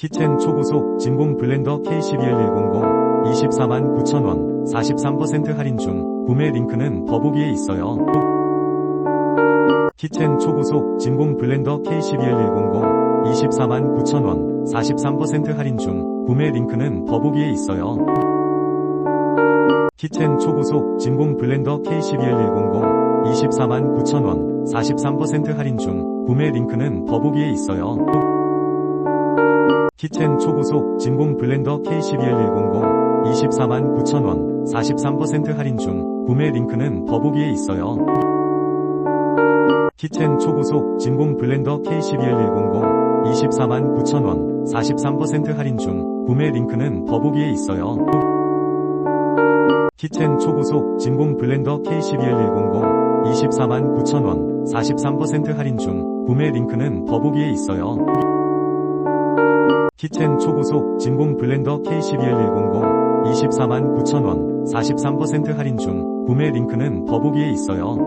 키첸 초고속 진공 블렌더 K11-100 24만 9천원 43% 할인 중 구매 링크는 더보기에 있어요. 키첸 초고속 진공 블렌더 K11-100 24만 9천원 43% 할인 중 구매 링크는 더보기에 있어요. 키첸 초고속 진공 블렌더 K11-100 24만 9천원 43% 할인 중 구매 링크는 더보기에 있어요. 키첸 초고속 진공 블렌더 K11-100 24만 9천원 43% 할인 중 구매 링크는 더보기에 있어요. 키첸 초고속 진공 블렌더 K11-100 24만 9천원 43% 할인 중 구매 링크는 더보기에 있어요. 키첸 초고속 진공 블렌더 K11-100 24만 9천원 43% 할인 중 구매 링크는 더보기에 있어요. 키첸 초고속 진공 블렌더 K11-100 24만 9천원 43% 할인 중 구매 링크는 더보기에 있어요.